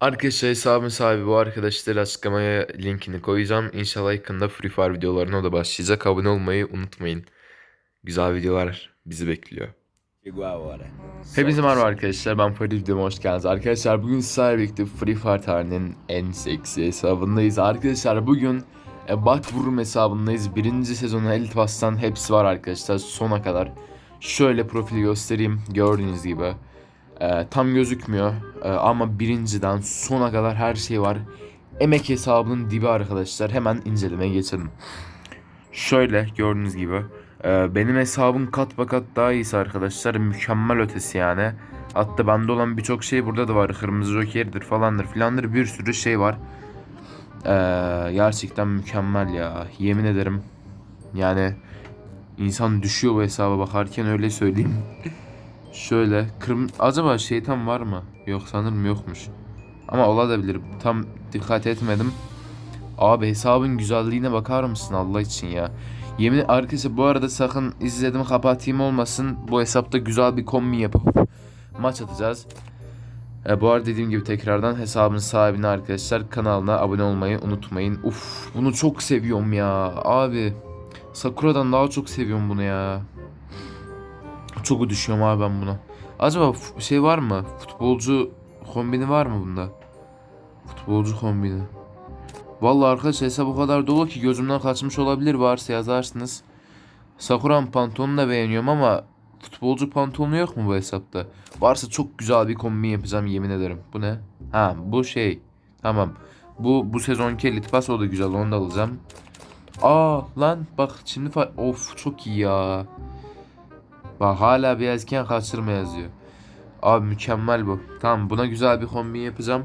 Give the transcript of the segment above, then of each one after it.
Arkadaşlar hesabın sahibi bu arkadaşlar açıklamaya linkini koyacağım. İnşallah yakında Free Fire videolarına da başlayacak. Abone olmayı unutmayın. Güzel videolar bizi bekliyor. Hepinize merhaba arkadaşlar ben Farid videoma hoş geldiniz. Arkadaşlar bugün sizlerle birlikte Free Fire tarihinin en seksi hesabındayız. Arkadaşlar bugün e, Bak Vurum hesabındayız. Birinci sezonun Elite Pass'tan hepsi var arkadaşlar sona kadar. Şöyle profili göstereyim gördüğünüz gibi. E, tam gözükmüyor E, ama birinciden sona kadar her şey var. Emek hesabının dibi arkadaşlar hemen incelemeye geçelim. Şöyle gördüğünüz gibi e, benim hesabım kat kat daha iyisi arkadaşlar mükemmel ötesi yani. Hatta bende olan birçok şey burada da var. Kırmızı jokerdir falandır filandır bir sürü şey var. E, gerçekten mükemmel ya yemin ederim. Yani insan düşüyor bu hesaba bakarken öyle söyleyeyim. Şöyle kırm acaba şeytan var mı? Yok sanırım yokmuş. Ama olabilir. Tam dikkat etmedim. Abi hesabın güzelliğine bakar mısın Allah için ya? Yemin arkadaşlar bu arada sakın izledim kapatayım olmasın. Bu hesapta güzel bir kombi yapıp maç atacağız. E, bu arada dediğim gibi tekrardan hesabın sahibine arkadaşlar kanalına abone olmayı unutmayın. Uf bunu çok seviyorum ya abi. Sakura'dan daha çok seviyorum bunu ya. Çok düşüyorum abi ben buna. Acaba şey var mı? Futbolcu kombini var mı bunda? Futbolcu kombini. Vallahi arkadaş hesap o kadar dolu ki gözümden kaçmış olabilir varsa yazarsınız. Sakura'nın pantolonunu da beğeniyorum ama futbolcu pantolonu yok mu bu hesapta? Varsa çok güzel bir kombin yapacağım yemin ederim. Bu ne? Ha bu şey. Tamam. Bu bu sezonki Elite Pass o da güzel onu da alacağım. Aa lan bak şimdi of çok iyi ya. Bak hala beyazken kaçırma yazıyor. Abi mükemmel bu. Tamam buna güzel bir kombin yapacağım.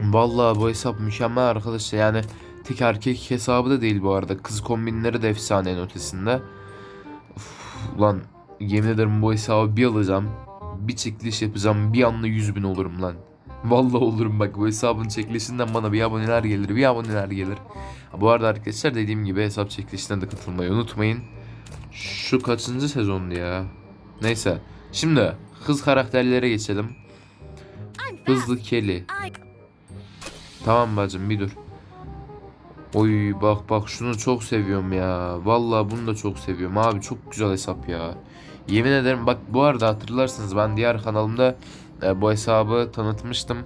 Vallahi bu hesap mükemmel arkadaşlar. Yani tek erkek hesabı da değil bu arada. Kız kombinleri de efsane en ötesinde. Uf, ulan yemin ederim bu hesabı bir alacağım. Bir çekiliş yapacağım. Bir anda 100 bin olurum lan. Vallahi olurum bak bu hesabın çekilişinden bana bir aboneler gelir bir aboneler gelir. Bu arada arkadaşlar dediğim gibi hesap çekilişine de katılmayı unutmayın. Şu kaçıncı sezondu ya? Neyse. Şimdi kız karakterlere geçelim. Hızlı Kelly. Tamam bacım bir dur. Oy bak bak şunu çok seviyorum ya. Vallahi bunu da çok seviyorum abi. Çok güzel hesap ya. Yemin ederim bak bu arada hatırlarsınız ben diğer kanalımda e, bu hesabı tanıtmıştım.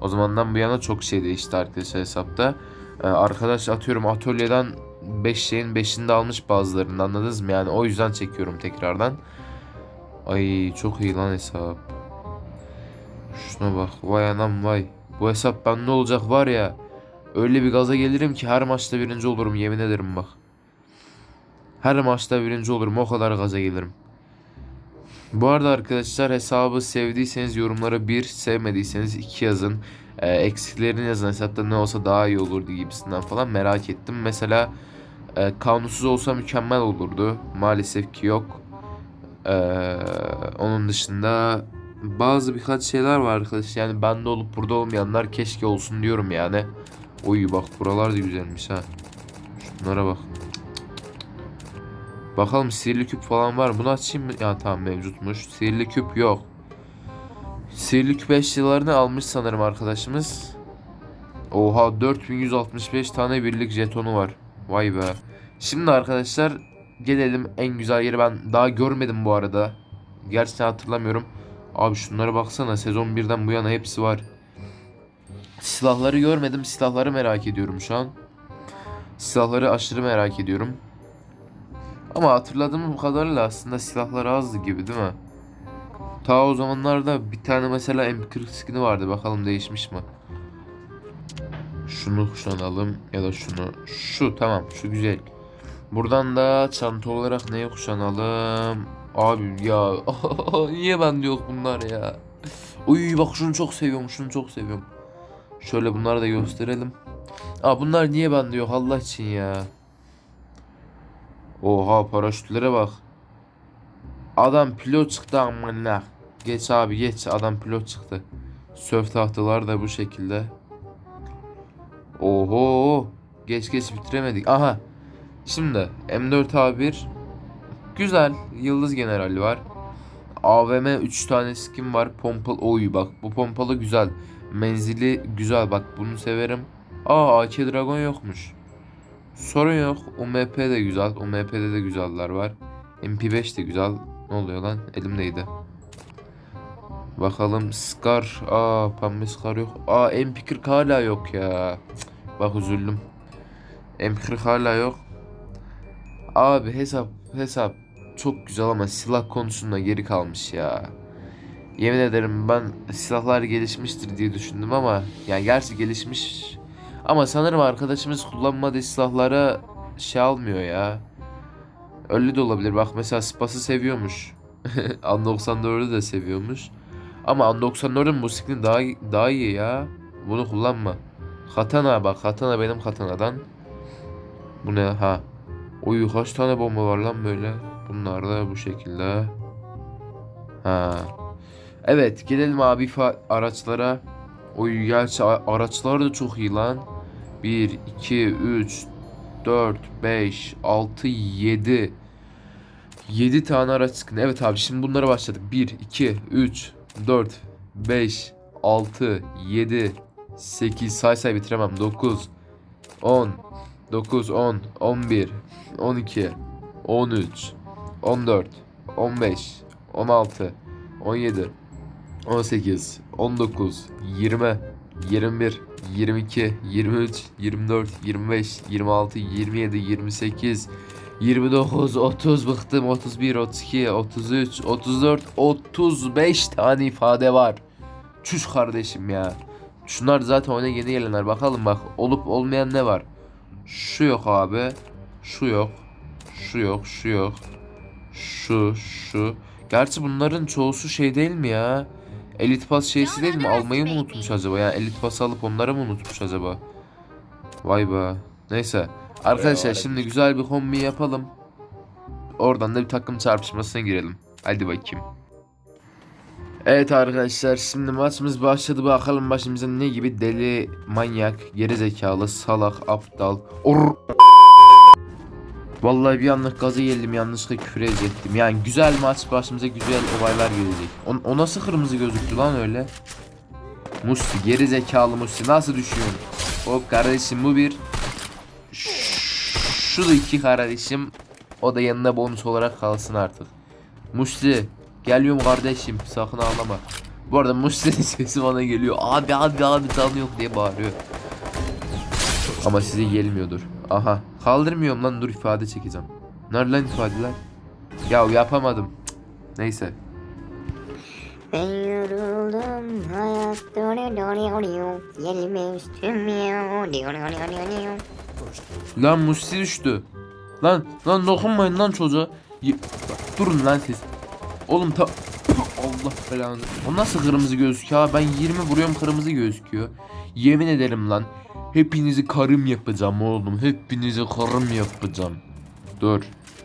O zamandan bu yana çok şey değişti arkadaşlar hesapta. E, arkadaş atıyorum atölyeden 5 şeyin 5'ini de almış bazılarını anladınız mı? Yani o yüzden çekiyorum tekrardan. Ay çok iyi lan hesap. Şuna bak vay anam vay. Bu hesap bende olacak var ya. Öyle bir gaza gelirim ki her maçta birinci olurum yemin ederim bak. Her maçta birinci olurum o kadar gaza gelirim. Bu arada arkadaşlar hesabı sevdiyseniz yorumlara 1, sevmediyseniz 2 yazın. Ee, eksiklerini yazın hesapta ne olsa daha iyi olurdu gibisinden falan merak ettim. Mesela e, kanunsuz olsa mükemmel olurdu. Maalesef ki yok. Ee, onun dışında bazı birkaç şeyler var arkadaşlar. Yani bende olup burada olmayanlar keşke olsun diyorum yani. Oy bak buralar da güzelmiş ha. Şunlara bak. Bakalım sihirli küp falan var. Bunu açayım mı? Ya tamam mevcutmuş. Sihirli küp yok. Sihirli küp eşyalarını almış sanırım arkadaşımız. Oha 4165 tane birlik jetonu var. Vay be. Şimdi arkadaşlar gelelim en güzel yeri ben daha görmedim bu arada. Gerçekten hatırlamıyorum. Abi şunlara baksana sezon 1'den bu yana hepsi var. Silahları görmedim. Silahları merak ediyorum şu an. Silahları aşırı merak ediyorum. Ama hatırladığım kadarıyla aslında silahları azdı gibi değil mi? Ta o zamanlarda bir tane mesela M40 skin'i vardı. Bakalım değişmiş mi? Şunu kuşanalım ya da şunu. Şu tamam şu güzel. Buradan da çanta olarak neyi kuşanalım? Abi ya niye bende yok bunlar ya? Uy bak şunu çok seviyorum şunu çok seviyorum. Şöyle bunları da gösterelim. Aa bunlar niye bende yok Allah için ya. Oha paraşütlere bak. Adam pilot çıktı amına. Geç abi geç adam pilot çıktı. Sörf tahtalar da bu şekilde. Oho. Geç geç bitiremedik. Aha. Şimdi M4A1 güzel. Yıldız generali var. AVM 3 tane skin var. Pompalı oy bak bu pompalı güzel. Menzili güzel bak bunu severim. Aa AK Dragon yokmuş. Sorun yok. UMP de güzel. UMP'de de güzeller var. MP5 de güzel. Ne oluyor lan? Elimdeydi. Bakalım Scar. Aa pembe Scar yok. Aa MP40 hala yok ya. Cık, Bak üzüldüm. MP40 hala yok. Abi hesap hesap çok güzel ama silah konusunda geri kalmış ya. Yemin ederim ben silahlar gelişmiştir diye düşündüm ama yani gerçi gelişmiş ama sanırım arkadaşımız kullanmadığı silahlara şey almıyor ya. Öyle de olabilir. Bak mesela Spas'ı seviyormuş. An 94'ü de seviyormuş. Ama An 94'ün musikini daha daha iyi ya. Bunu kullanma. Katana bak Katana benim Katana'dan. Bu ne ha? Oy kaç tane bomba var lan böyle? Bunlar da bu şekilde. Ha. Evet gelelim abi araçlara. Oy gerçi araçlar da çok iyi lan. 1, 2, 3, 4, 5, 6, 7. 7 tane araç çıkın. Evet abi şimdi bunlara başladık. 1, 2, 3, 4, 5, 6, 7, 8 say say bitiremem. 9, 10, 9, 10, 11, 12, 13, 14, 15, 16, 17, 18, 19, 20, 21, 22, 23, 24, 25, 26, 27, 28, 29, 30 bıktım. 31, 32, 33, 34, 35 tane ifade var. Çüş kardeşim ya. Şunlar zaten oyuna yeni gelenler. Bakalım bak olup olmayan ne var? Şu yok abi. Şu yok. Şu yok. Şu yok. Şu, şu. Gerçi bunların çoğusu şey değil mi ya? Elit Pass şeysi değil mi? Almayı mı unutmuş acaba? Yani Elit Pass alıp onları mı unutmuş acaba? Vay be. Neyse. Arkadaşlar şimdi güzel bir kombi yapalım. Oradan da bir takım çarpışmasına girelim. Hadi bakayım. Evet arkadaşlar şimdi maçımız başladı bakalım başımıza ne gibi deli, manyak, gerizekalı, salak, aptal. Or Vallahi bir anlık gaza geldim yanlışlıkla küfür edecektim. Yani güzel maç başımıza güzel olaylar gelecek. O, o nasıl kırmızı gözüktü lan öyle? Musti geri zekalı Musti nasıl düşüyorsun? Hop kardeşim bu bir. Şu da iki kardeşim. O da yanında bonus olarak kalsın artık. Musti geliyorum kardeşim sakın ağlama. Bu arada Musti'nin sesi bana geliyor. Abi abi abi canı yok diye bağırıyor. Ama size gelmiyordur. Aha. Kaldırmıyorum lan dur ifade çekeceğim. Nerede lan ifadeler? Ya yapamadım. Cık, Neyse. Ben yoruldum hayat Gelme diyor diyor diyor Lan Musti düştü. Lan lan dokunmayın lan çocuğa. Y- Durun lan siz. Oğlum ta Allah belanı. O nasıl kırmızı gözüküyor? Ben 20 vuruyorum kırmızı gözüküyor. Yemin ederim lan. Hepinizi karım yapacağım oğlum. Hepinizi karım yapacağım. Dur.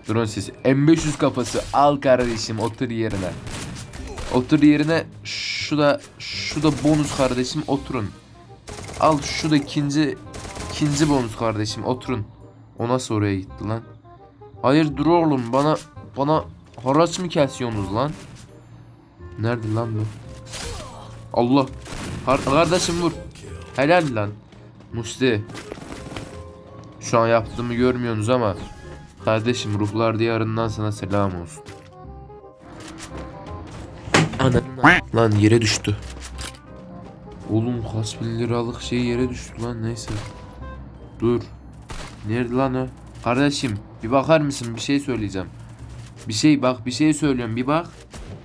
Durun siz. M500 kafası al kardeşim otur yerine. Otur yerine şu da şu da bonus kardeşim oturun. Al şu da ikinci ikinci bonus kardeşim oturun. O nasıl oraya gitti lan? Hayır dur oğlum bana bana haraç mı kesiyorsunuz lan? Nerede lan bu? Allah. Kardeşim vur. Helal lan. Musti. Şu an yaptığımı görmüyorsunuz ama kardeşim ruhlar diyarından sana selam olsun. Ana lan yere düştü. Oğlum kaç bin liralık şey yere düştü lan neyse. Dur. Nerede lan o? Kardeşim bir bakar mısın bir şey söyleyeceğim. Bir şey bak bir şey söylüyorum bir bak.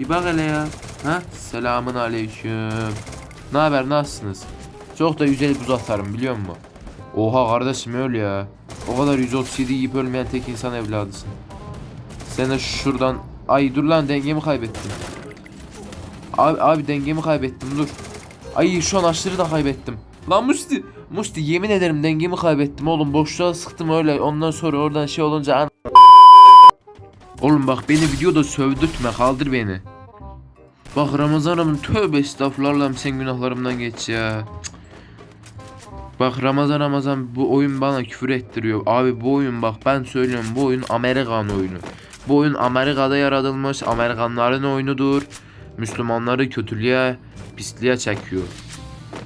Bir bak hele ya. Ha? Selamun aleyküm. Ne haber nasılsınız? Çok da güzel buz atarım biliyor musun? Oha kardeşim öyle ya. O kadar 137 yiyip ölmeyen tek insan evladısın. Sen de şuradan... Ay dur lan dengemi kaybettim. Abi, abi dengemi kaybettim dur. Ay şu an aşırı da kaybettim. Lan Musti. Musti yemin ederim dengemi kaybettim oğlum. Boşluğa sıktım öyle. Ondan sonra oradan şey olunca an... Oğlum bak beni videoda sövdürtme kaldır beni. Bak Ramazan'ım tövbe estağfurullah sen günahlarımdan geç ya. Bak Ramazan Ramazan bu oyun bana küfür ettiriyor. Abi bu oyun bak ben söylüyorum bu oyun Amerikan oyunu. Bu oyun Amerika'da yaratılmış. Amerikanların oyunudur. Müslümanları kötülüğe, pisliğe çekiyor.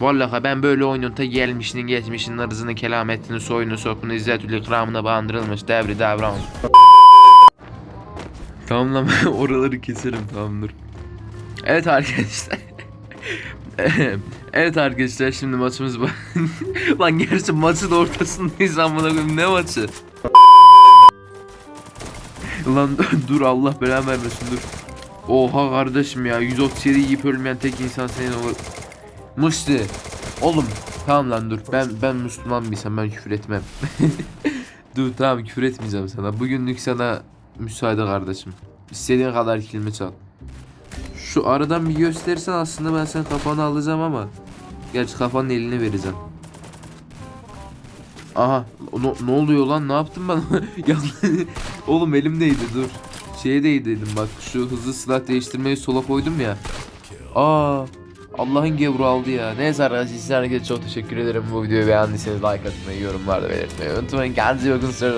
Vallahi ben böyle oyunun ta gelmişinin geçmişinin ırzını, kelametini, soyunu, sokunu, izzetül ikramına bandırılmış devri devran. Tamam lan oraları keserim tamamdır. Evet arkadaşlar. evet arkadaşlar şimdi maçımız bu. lan gerçi maçın ortasındayız amına koyayım ne maçı? Lan dur Allah belanı vermesin dur. Oha kardeşim ya 137 yiyip ölmeyen tek insan senin olur. Musti. Oğlum tamam lan dur ben ben Müslüman bir ben küfür etmem. dur tamam küfür etmeyeceğim sana. Bugünlük sana müsaade kardeşim. İstediğin kadar kelime çal. Şu aradan bir gösterirsen aslında ben senin kafanı alacağım ama. Gerçi kafanın eline vereceğim. Aha ne, ne oluyor lan ne yaptım ben? oğlum elimdeydi dur. Şeye değdirdim bak şu hızlı silah değiştirmeyi sola koydum ya. Aa Allah'ın gevru aldı ya. Neyse arkadaşlar sizlere herkese çok teşekkür ederim. Bu videoyu beğendiyseniz like atmayı, yorumlarda belirtmeyi unutmayın. Kendinize iyi bakın. Güzel